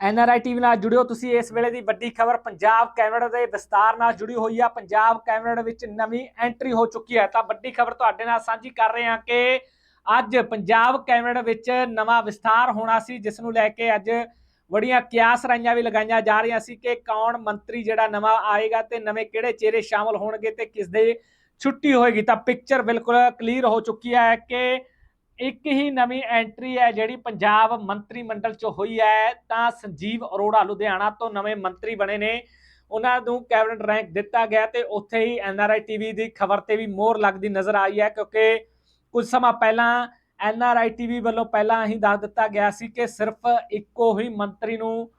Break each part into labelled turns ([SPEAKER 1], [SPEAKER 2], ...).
[SPEAKER 1] NRI TV ਨਾਲ ਜੁੜਿਓ। ਤੁਸੀਂ ਇਸ ਵੇਲੇ ਦੀ ਵੱਡੀ ਖਬਰ ਪੰਜਾਬ ਕੈਬਨਿਟ ਦੇ ਵਿਸਤਾਰ ਨਾਲ ਜੁੜੀ ਹੋਈ ਆ। ਪੰਜਾਬ ਕੈਬਨਿਟ ਵਿੱਚ ਨਵੀਂ ਐਂਟਰੀ ਹੋ ਚੁੱਕੀ ਹੈ। ਤਾਂ ਵੱਡੀ ਖਬਰ ਤੁਹਾਡੇ ਨਾਲ ਸਾਂਝੀ ਕਰ ਰਹੇ ਹਾਂ ਕਿ ਅੱਜ ਪੰਜਾਬ ਕੈਬਨਿਟ ਵਿੱਚ ਨਵਾਂ ਵਿਸਤਾਰ ਹੋਣਾ ਸੀ, ਜਿਸ ਨੂੰ ਲੈ ਕੇ ਅੱਜ ਬੜੀਆਂ ਕਿਆਸ ਰਾਈਆਂ ਵੀ ਲਗਾਈਆਂ ਜਾ ਰਹੀਆਂ ਸੀ ਕਿ ਕੌਣ ਮੰਤਰੀ ਜਿਹੜਾ ਨਵਾਂ ਆਏਗਾ ਤੇ ਨਵੇਂ ਕਿਹੜੇ ਚਿਹਰੇ ਸ਼ਾਮਲ ਹੋਣਗੇ ਤੇ ਕਿਸ ਦੇ ਛੁੱਟੀ ਹੋਏਗੀ। ਤਾਂ ਪਿਕਚਰ ਬਿਲਕੁਲ ਕਲੀਅਰ ਹੋ ਚੁੱਕੀ ਹੈ ਕਿ ਇੱਕ ਹੀ ਨਵੀਂ ਐਂਟਰੀ ਹੈ ਜਿਹੜੀ ਪੰਜਾਬ ਮੰਤਰੀ ਮੰਡਲ ਚ ਹੋਈ ਹੈ, ਤਾਂ ਸੰਜੀਵ ਅਰੋੜਾ ਲੁਧਿਆਣਾ ਤੋਂ ਨਵੇਂ ਮੰਤਰੀ ਬਣੇ ਨੇ। ਉਹਨਾਂ ਨੂੰ ਕੈਬਨਿਟ ਰੈਂਕ ਦਿੱਤਾ ਗਿਆ ਤੇ ਉੱਥੇ ਹੀ ਐਨਆਰਆਈ ਟੀਵੀ ਦੀ ਖਬਰ ਤੇ ਵੀ ਮੋਹਰ ਲੱਗਦੀ ਨਜ਼ਰ ਆਈ ਹੈ, ਕਿਉਂਕਿ ਕੁਝ ਸਮਾਂ ਪਹਿਲਾਂ ਐਨਆਰਆਈ ਟੀਵੀ ਵੱਲੋਂ ਪਹਿਲਾਂ ਹੀ ਦੱਸ ਦਿੱਤਾ ਗਿਆ ਸੀ ਕਿ ਸਿਰਫ ਇੱਕੋ ਹੀ ਮੰਤਰੀ ਨੂੰ,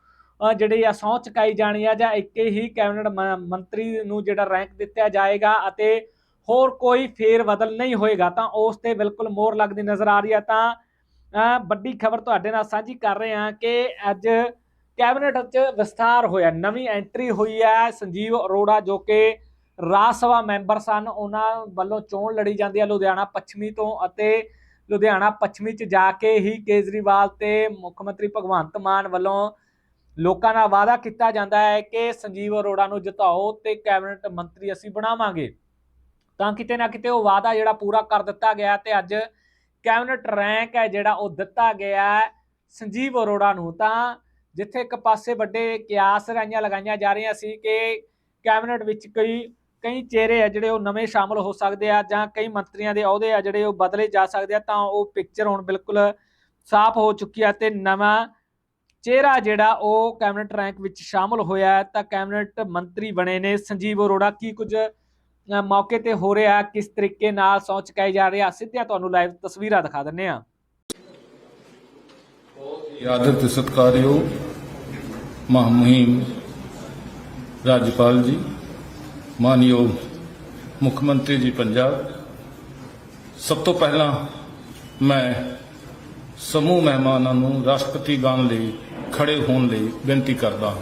[SPEAKER 1] ਅਹ, ਜਿਹੜੀ ਆ ਸਹੁੰ ਚੁਕਾਈ ਜਾਣੀ ਆ ਜਾਂ ਇੱਕ ਹੀ ਕੈਬਨਿਟ ਮੰਤਰੀ ਨੂੰ ਜਿਹੜਾ ਰੈਂਕ ਦਿੱਤਾ ਜਾਏਗਾ ਅਤੇ ਹੋਰ ਕੋਈ ਫੇਰ ਬਦਲ ਨਹੀਂ ਹੋਏਗਾ, ਤਾਂ ਉਸ ਤੇ ਬਿਲਕੁਲ ਮੋਹਰ ਲੱਗਦੀ ਨਜ਼ਰ ਆ ਰਹੀ ਹੈ ਤਾਂ ਵੱਡੀ ਖਬਰ ਤੁਹਾਡੇ ਨਾਲ ਸਾਂਝੀ ਕਰ ਰਹੇ ਹਾਂ ਕਿ ਅੱਜ ਕੈਬਨਿਟ 'ਚ ਵਿਸਥਾਰ ਹੋਇਆ, ਨਵੀਂ ਐਂਟਰੀ ਹੋਈ ਹੈ ਸੰਜੀਵ ਅਰੋੜਾ ਜੋ ਕਿ ਰਾਜ ਸਭਾ ਮੈਂਬਰ ਸਨ। ਉਹਨਾਂ ਵੱਲੋਂ ਚੋਣ ਲੜੀ ਜਾਂਦੀ ਹੈ ਲੁਧਿਆਣਾ ਪੱਛਮੀ ਤੋਂ ਅਤੇ ਲੁਧਿਆਣਾ ਪੱਛਮੀ 'ਚ ਜਾ ਕੇ ਹੀ ਕੇਜਰੀਵਾਲ ਤੇ ਮੁੱਖ ਮੰਤਰੀ ਭਗਵੰਤ ਮਾਨ ਵੱਲੋਂ ਲੋਕਾਂ ਨਾਲ ਵਾਅਦਾ ਕੀਤਾ ਜਾਂਦਾ ਹੈ ਕਿ ਸੰਜੀਵ ਅਰੋੜਾ ਨੂੰ ਜਿਤਾਓ ਤੇ ਕੈਬਨਿਟ ਮੰਤਰੀ ਅਸੀਂ ਬਣਾਵਾਂਗੇ। ਤਾਂ ਕਿਤੇ ਨਾ ਕਿਤੇ ਉਹ ਵਾਅਦਾ ਜਿਹੜਾ ਪੂਰਾ ਕਰ ਦਿੱਤਾ ਗਿਆ ਤੇ ਅੱਜ ਕੈਬਨਿਟ ਰੈਂਕ ਹੈ ਜਿਹੜਾ ਉਹ ਦਿੱਤਾ ਗਿਆ ਸੰਜੀਵ ਅਰੋੜਾ ਨੂੰ। ਤਾਂ ਜਿੱਥੇ ਇੱਕ ਪਾਸੇ ਵੱਡੇ ਕਿਆਸ ਰਾਈਆਂ ਲਗਾਈਆਂ ਜਾ ਰਹੀਆਂ ਸੀ ਕਿ ਕੈਬਨਿਟ ਵਿੱਚ ਕਈ ਕਈ ਚਿਹਰੇ ਆ ਜਿਹੜੇ ਉਹ ਨਵੇਂ ਸ਼ਾਮਲ ਹੋ ਸਕਦੇ ਆ ਜਾਂ ਕਈ ਮੰਤਰੀਆਂ ਦੇ ਅਹੁਦੇ ਆ ਜਿਹੜੇ ਉਹ ਬਦਲੇ ਜਾ ਸਕਦੇ ਆ, ਤਾਂ ਉਹ ਪਿਕਚਰ ਹੁਣ ਬਿਲਕੁਲ ਸਾਫ਼ ਹੋ ਚੁੱਕੀ ਆ ਤੇ ਨਵਾਂ ਚਿਹਰਾ ਜਿਹੜਾ ਉਹ ਕੈਬਨਿਟ ਰੈਂਕ ਵਿੱਚ ਸ਼ਾਮਲ ਹੋਇਆ ਤਾਂ ਕੈਬਨਿਟ ਮੰਤਰੀ ਬਣੇ ਨੇ ਸੰਜੀਵ ਅਰੋੜਾ। ਕੀ ਕੁਝ ਮੌਕੇ ਤੇ ਹੋ ਰਿਹਾ ਕਿਸ ਤਰੀਕੇ ਨਾਲ ਸਹੁੰ ਚੁਕਾਈ ਜਾ ਰਹੀ ਆ ਸਿੱਧੀਆਂ ਤੁਹਾਨੂੰ ਲਾਈਵ ਤਸਵੀਰਾਂ ਦਿਖਾ ਦਿੰਨੇ ਆ
[SPEAKER 2] ਆਦਰ ਤੇ ਸਤਿਕਾਰਯੋਗ ਮਹਾਮਹਿਮ ਰਾਜਪਾਲ ਜੀ, ਮਾਨਯੋਗ ਮੁੱਖ ਮੰਤਰੀ ਜੀ ਪੰਜਾਬ, ਸਭ ਤੋਂ ਪਹਿਲਾਂ ਮੈਂ ਸਮੂਹ ਮਹਿਮਾਨਾਂ ਨੂੰ ਰਾਸ਼ਟਰਪਤੀ ਗਾਨ ਲਈ ਖੜੇ ਹੋਣ ਲਈ ਬੇਨਤੀ ਕਰਦਾ ਹਾਂ।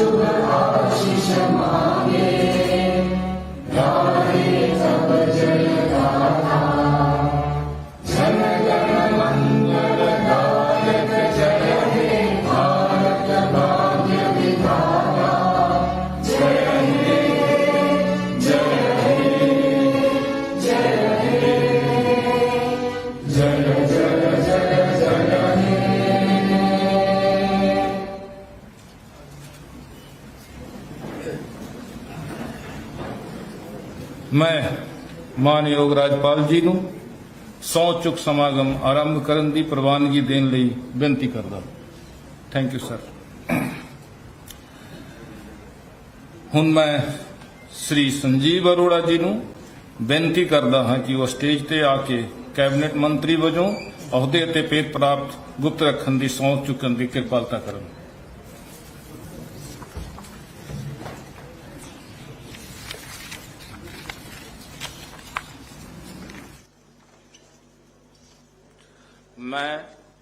[SPEAKER 2] 主的爱是什么？ਮੈਂ ਮਾਨਯੋਗ ਰਾਜਪਾਲ ਜੀ ਨੂੰ ਸਹੁੰ ਚੁੱਕ ਸਮਾਗਮ ਆਰੰਭ ਕਰਨ ਦੀ ਪ੍ਰਵਾਨਗੀ ਦੇਣ ਲਈ ਬੇਨਤੀ ਕਰਦਾ ਥੈਂਕ ਯੂ ਸਰ ਹੁਣ ਮੈਂ ਸ੍ਰੀ ਸੰਜੀਵ ਅਰੋੜਾ ਜੀ ਨੂੰ ਬੇਨਤੀ ਕਰਦਾ ਹਾਂ ਕਿ ਉਹ ਸਟੇਜ ਤੇ ਆ ਕੇ ਕੈਬਨਿਟ ਮੰਤਰੀ ਵਜੋਂ ਅਹੁਦੇ ਤੇ ਪੇਟ ਪ੍ਰਾਪਤ ਗੁਪਤ ਰੱਖਣ ਦੀ ਸਹੁੰ ਚੁੱਕਣ ਦੀ ਕਿਰਪਾਲਤਾ ਕਰਨ। ਮੈਂ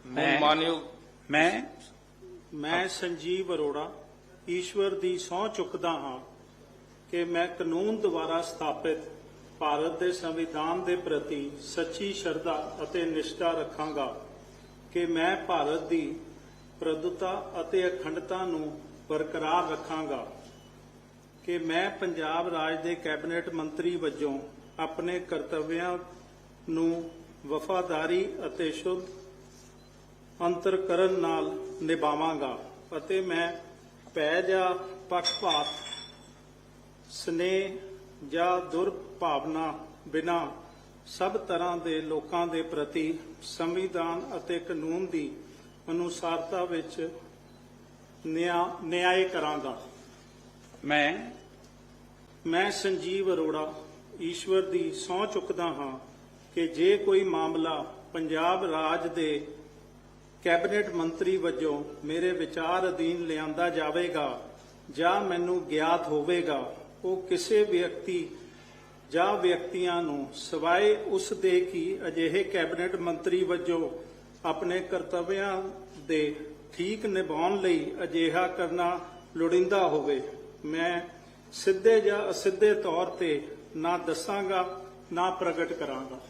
[SPEAKER 3] ਮੈਂ-
[SPEAKER 2] ਮਾਨਯੋਗ
[SPEAKER 3] ਮੈਂ ਮੈਂ ਸੰਜੀਵ ਅਰੋੜਾ ਈਸ਼ਵਰ ਦੀ ਸਹੁੰ ਚੁੱਕਦਾ ਹਾਂ ਕਿ ਮੈਂ ਕਾਨੂੰਨ ਦੁਆਰਾ ਸਥਾਪਿਤ ਭਾਰਤ ਦੇ ਸੰਵਿਧਾਨ ਦੇ ਪ੍ਰਤੀ ਸੱਚੀ ਸ਼ਰਧਾ ਅਤੇ ਨਿਸ਼ਠਾ ਰੱਖਾਂਗਾ ਕਿ ਮੈਂ ਭਾਰਤ ਦੀ ਪ੍ਰਭੁਤਾ ਅਤੇ ਅਖੰਡਤਾ ਨੂੰ ਬਰਕਰਾਰ ਰੱਖਾਂਗਾ ਕਿ ਮੈਂ ਪੰਜਾਬ ਰਾਜ ਦੇ ਕੈਬਨਿਟ ਮੰਤਰੀ ਵਜੋਂ ਆਪਣੇ ਕਰਤੱਵਿਆਂ ਨੂੰ ਵਫਾਦਾਰੀ ਅਤੇ ਸ਼ੁੱਧ ਅੰਤਰਕਰਨ ਨਾਲ ਨਿਭਾਵਾਂਗਾ ਅਤੇ ਮੈਂ ਭੈ ਜਾਂ ਪੱਖਪਾਤ ਸਨੇਹ ਜਾਂ ਦੁਰਭਾਵਨਾ ਬਿਨਾ ਸਭ ਤਰ੍ਹਾਂ ਦੇ ਲੋਕਾਂ ਦੇ ਪ੍ਰਤੀ ਸੰਵਿਧਾਨ ਅਤੇ ਕਾਨੂੰਨ ਦੀ ਅਨੁਸਾਰਤਾ ਵਿੱਚ ਨਿਆਂ ਨਿਆਂ ਕਰਾਂਗਾ।
[SPEAKER 4] ਮੈਂ
[SPEAKER 3] ਮੈਂ ਸੰਜੀਵ ਅਰੋੜਾ ਈਸ਼ਵਰ ਦੀ ਸਹੁੰ ਚੁੱਕਦਾ ਹਾਂ। ਕਿ ਜੇ ਕੋਈ ਮਾਮਲਾ ਪੰਜਾਬ ਰਾਜ ਦੇ ਕੈਬਨਿਟ ਮੰਤਰੀ ਵਜੋਂ ਮੇਰੇ ਵਿਚਾਰ ਅਧੀਨ ਲਿਆਂਦਾ ਜਾਵੇਗਾ ਜਾਂ ਮੈਨੂੰ ਗਿਆਤ ਹੋਵੇਗਾ, ਉਹ ਕਿਸੇ ਵਿਅਕਤੀ ਜਾਂ ਵਿਅਕਤੀਆਂ ਨੂੰ ਸਿਵਾਏ ਉਸ ਦੇ ਕਿ ਅਜਿਹੇ ਕੈਬਨਿਟ ਮੰਤਰੀ ਵਜੋਂ ਆਪਣੇ ਕਰਤੱਵਿਆਂ ਦੇ ਠੀਕ ਨਿਭਾਉਣ ਲਈ ਅਜਿਹਾ ਕਰਨਾ ਲੋੜੀਂਦਾ ਹੋਵੇ। ਮੈਂ ਸਿੱਧੇ ਜਾਂ ਅਸਿੱਧੇ ਤੌਰ ਤੇ ਨਾ ਦੱਸਾਂਗਾ, ਨਾ ਪ੍ਰਗਟ ਕਰਾਂਗਾ।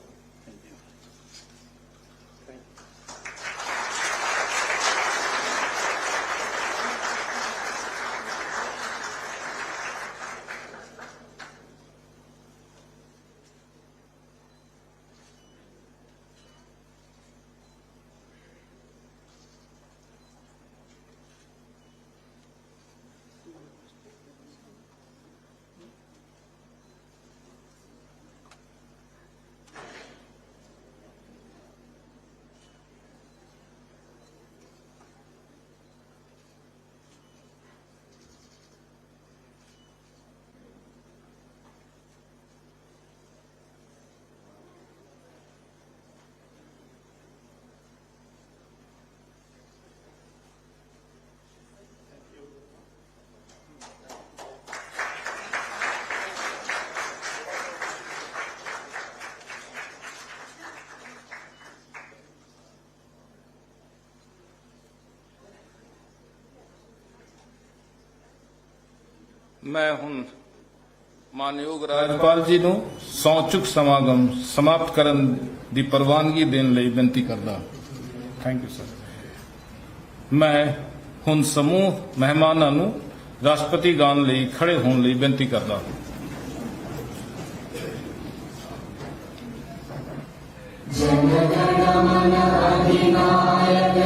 [SPEAKER 4] ਮੈਂ ਹੁਣ ਮਾਨਯੋਗ ਰਾਜਪਾਲ ਜੀ ਨੂੰ ਸੌਚੁਕ ਸਮਾਗਮ ਸਮਾਪਤ ਕਰਨ ਦੀ ਪ੍ਰਵਾਨਗੀ ਦੇਣ ਲਈ ਬੇਨਤੀ ਕਰਦਾ ਥੈਂਕ ਯੂ ਸਰ ਮੈਂ ਹੁਣ ਸਮੂਹ ਮਹਿਮਾਨਾਂ ਨੂੰ ਰਾਸ਼ਟਰਪਤੀ ਗਾਨ ਲਈ ਖੜੇ ਹੋਣ ਲਈ ਬੇਨਤੀ ਕਰਦਾ
[SPEAKER 2] ਹਾਂ। ਗਣ ਮਨ ਅਧਿਨਾਇਕ